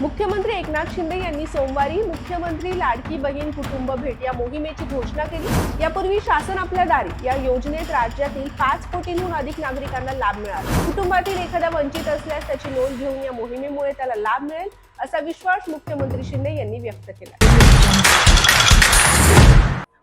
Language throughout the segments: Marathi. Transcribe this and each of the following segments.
मुख्यमंत्री एकनाथ शिंदे यांनी सोमवारी मुख्यमंत्री लाडकी बहीण कुटुंब भेट या मोहिमेची घोषणा केली. यापूर्वी शासन आपल्या दारी या योजनेत राज्यातील पाच कोटींहून अधिक नागरिकांना लाभ मिळाला. कुटुंबातील एखादा वंचित असल्यास त्याची नोंद घेऊन या मोहिमेमुळे त्याला लाभ मिळेल असा विश्वास मुख्यमंत्री शिंदे यांनी व्यक्त केला.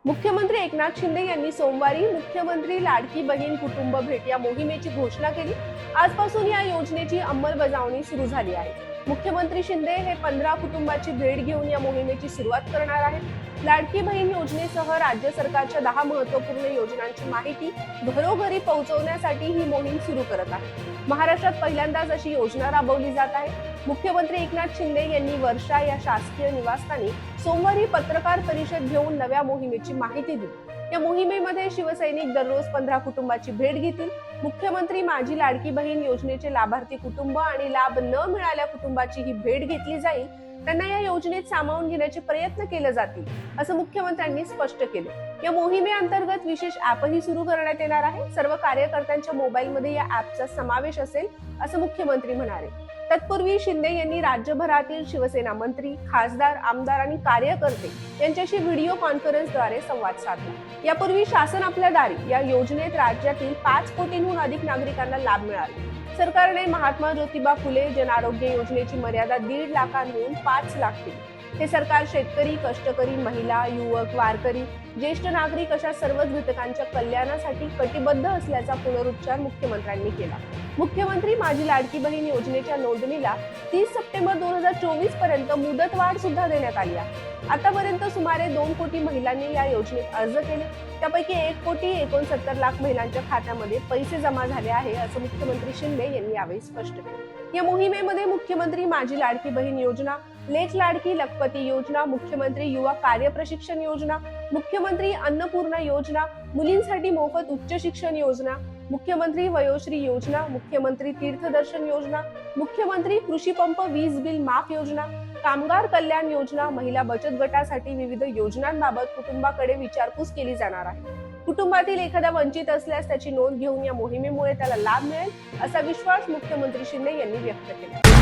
मुख्यमंत्री एकनाथ शिंदे यांनी सोमवारी मुख्यमंत्री लाडकी बहीण कुटुंब भेट या मोहिमेची घोषणा केली. आजपासून या योजनेची अंमलबजावणी सुरू झाली आहे. मुख्यमंत्री शिंदे हे पंधरा कुटुंबाची भेट घेऊन या मोहिमेची सुरुवात करणार आहेत. लाडकी बहीण योजनेसह राज्य सरकारच्या दहा महत्त्वपूर्ण योजनांची माहिती घरोघरी पोहोचवण्यासाठी ही मोहीम सुरू करत आहे. महाराष्ट्रात पहिल्यांदाच अशी योजना राबवली जात आहे. मुख्यमंत्री एकनाथ शिंदे यांनी वर्षा या शासकीय निवासस्थानी सोमवारी पत्रकार परिषद घेऊन नव्या मोहिमेची माहिती दिली. या मोहिमेमध्ये शिवसैनिक दररोज पंधरा कुटुंबाची भेट घेतील. मुख्यमंत्री माझी लाडकी बहीण योजनेचे लाभार्थी कुटुंब आणि लाभ न मिळाल्या कुटुंबाची ही भेट घेतली जाईल. त्यांना या योजनेत सामावून घेण्याचे प्रयत्न केले जातील असं मुख्यमंत्र्यांनी स्पष्ट केले. या मोहिमेअंतर्गत विशेष ऍपही सुरू करण्यात येणार आहे. सर्व कार्यकर्त्यांच्या मोबाईलमध्ये या ऍपचा समावेश असेल असं मुख्यमंत्री म्हणाले. तत्पूर्वी शिंदे यांनी राज्यभरातील शिवसेना मंत्री खासदार आमदार आणि कार्यकर्ते यांच्याशी व्हिडिओ कॉन्फरन्सद्वारे संवाद साधला. यापूर्वी शासन आपल्या दारी या योजनेत राज्यातील पाच कोटींहून अधिक नागरिकांना लाभ मिळाला. सरकारने महात्मा ज्योतिबा फुले जनआरोग्य योजनेची मर्यादा दीड लाखांहून पाच लाख केली. हे सरकार शेतकरी कष्टकरी महिला युवक वारकरी ज्येष्ठ नागरिक अशा सर्वच घटकांच्या कल्याणासाठी कटिबद्ध असल्याचा पुनरुच्चार मुख्यमंत्र्यांनी केला. मुख्यमंत्री माझी लाडकी बहीण योजनेच्या नोंदणीला तीस सप्टेंबर दोन हजार चोवीसपर्यंत मुदतवाढ सुद्धा देण्यात आली आहे. आतापर्यंत सुमारे दोन कोटी महिलांनी या योजनेत अर्ज केले. त्यापैकी एक कोटी एकोणसत्तर लाख महिलांच्या खात्यामध्ये पैसे जमा झाले आहे असं मुख्यमंत्री शिंदे शिंदे यांनी यावेळी स्पष्ट केले. या मोहिमेमध्ये मुख्यमंत्री माझी लाडकी बहीण योजना लेख लाडकी लखपती योजना मुख्यमंत्री युवा कार्य प्रशिक्षण योजना मुख्यमंत्री अन्नपूर्णा योजना मुलींसाठी मोफत उच्च शिक्षण योजना मुख्यमंत्री वयोश्री योजना मुख्यमंत्री तीर्थदर्शन योजना मुख्यमंत्री कृषी पंप वीज बिल माफ योजना कामगार कल्याण योजना महिला बचत गटासाठी विविध योजनांबाबत कुटुंबाकडे विचारपूस केली जाणार आहे. कुटुंबातील एखादा वंचित असल्यास त्याची नोंद घेऊन या मोहिमेमुळे त्याला लाभ मिळेल असा विश्वास मुख्यमंत्री शिंदे यांनी व्यक्त केला.